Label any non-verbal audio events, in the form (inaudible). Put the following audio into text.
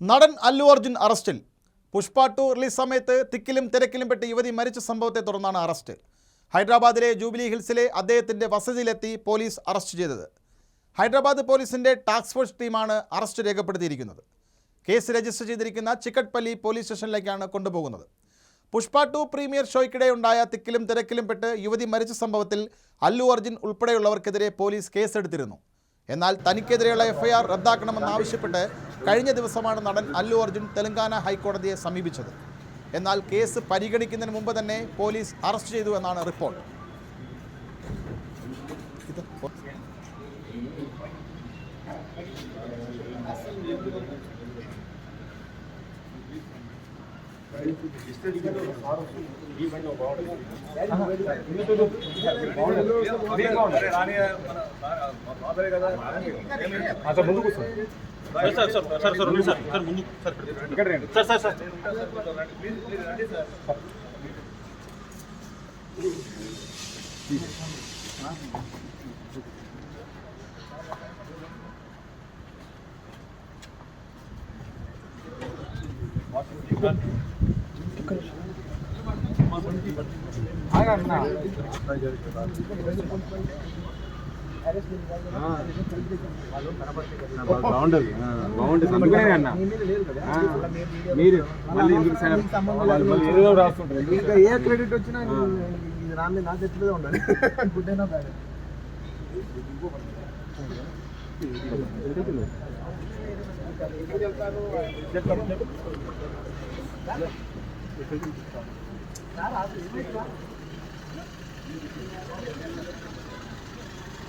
നടൻ അല്ലു അർജുൻ അറസ്റ്റിൽ. Pushpa to release സമയത്ത് തിക്കിലും തിരക്കിലും പെട്ട് യുവതി മരിച്ച സംഭവത്തെ തുടർന്നാണ് അറസ്റ്റ്. ഹൈദരാബാദിലെ ജൂബിലി ഹിൽസിലെ അദ്ദേഹത്തിന്റെ വസതിയിലെത്തി പോലീസ് അറസ്റ്റ് ചെയ്തത്. ഹൈദരാബാദ് പോലീസിന്റെ ടാസ്ക് ഫോഴ്സ് ടീമാണ് അറസ്റ്റ് രേഖപ്പെടുത്തിയിരിക്കുന്നത്. കേസ് രജിസ്റ്റർ ചെയ്തിരിക്കുന്ന ചിക്കട്പള്ളി പോലീസ് സ്റ്റേഷനിലേക്കാണ് കൊണ്ടുപോകുന്നത്. പുഷ്പ ടു പ്രീമിയർ ഷോയ്ക്കിടെ ഉണ്ടായ തിക്കിലും തിരക്കിലും പെട്ട് യുവതി മരിച്ച സംഭവത്തിൽ അല്ലു അർജുൻ ഉൾപ്പെടെയുള്ളവർക്കെതിരെ പോലീസ് കേസെടുത്തിരുന്നു. എന്നാൽ തനിക്കെതിരെയുള്ള എഫ്ഐആർ റദ്ദാക്കണമെന്നാവശ്യപ്പെട്ട് കഴിഞ്ഞ ദിവസമാണ് നടൻ അല്ലു അർജുൻ തെലങ്കാന ഹൈക്കോടതിയെ സമീപിച്ചത്. എന്നാൽ കേസ് പരിഗണിക്കുന്നതിന് മുമ്പ് തന്നെ പോലീസ് അറസ്റ്റ് ചെയ്തു എന്നാണ് റിപ്പോർട്ട്. ഇത് సార్ ముందు కూర్చోండి సార్ సార్ సార్ సార్ ఉంది సార్ సార్ ముందు సార్ ఇక్కడ రండి సార్ సార్ సార్ ఆగన్నా బాగుండదు బాగుంటుంది. అందుకనే అన్న. మీరు మళ్ళీ ఎందుకు సార్? వాళ్ళు మళ్ళీ ఏదో రాస్తుంటారు. ఇంకా ఏ క్రెడిట్ వచ్చినా ఇది నా మీద నా చేతిలో ఉండాలి. (laughs) గుడ్ అయినా బ్యాడ్